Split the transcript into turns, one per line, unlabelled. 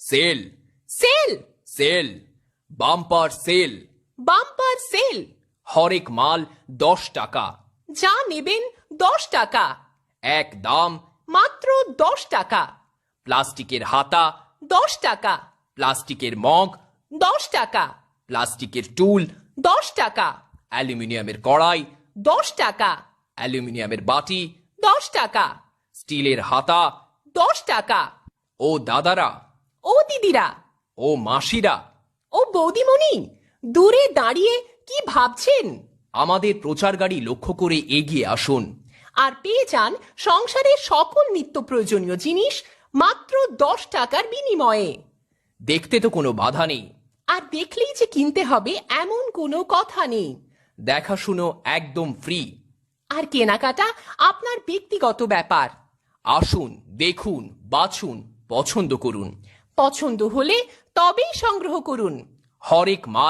Sale.
Sale.
Sale. Bumper sale.
Bumper sale.
হরেক মাল দশ টাকা।
যা নেবেন দশ টাকা।
এক দাম।
মাত্র দশ টাকা।
প্লাস্টিকের হাতা।
দশ টাকা।
প্লাস্টিকের মগ।
দশ টাকা।
প্লাস্টিকের টুল।
দশ টাকা।
অ্যালুমিনিয়ামের কড়াই।
দশ টাকা।
অ্যালুমিনিয়ামের বাটি।
দশ টাকা।
স্টিলের হাতা।
দশ টাকা।
ও দাদারা।
দিদিরা
ও মাসিরা।
ও বৌদিমণি দূরে দাঁড়িয়ে কি ভাবছেন?
আমাদের প্রচার গাড়ি লক্ষ্য করে এগিয়ে আসুন।
আর পেয়ে যান সংসারের সকল নিত্য প্রয়োজনীয় জিনিস মাত্র দশ টাকার বিনিময়ে।
দেখতে তো কোনো বাধা নেই।
আর দেখলেই যে কিনতে হবে এমন কোনো কথা নেই।
দেখাশুনো একদম ফ্রি
আর কেনাকাটা আপনার ব্যক্তিগত ব্যাপার।
আসুন দেখুন বাছুন পছন্দ করুন।
পছন্দ হলে তবেই সংগ্রহ করুন।
হরেক মাল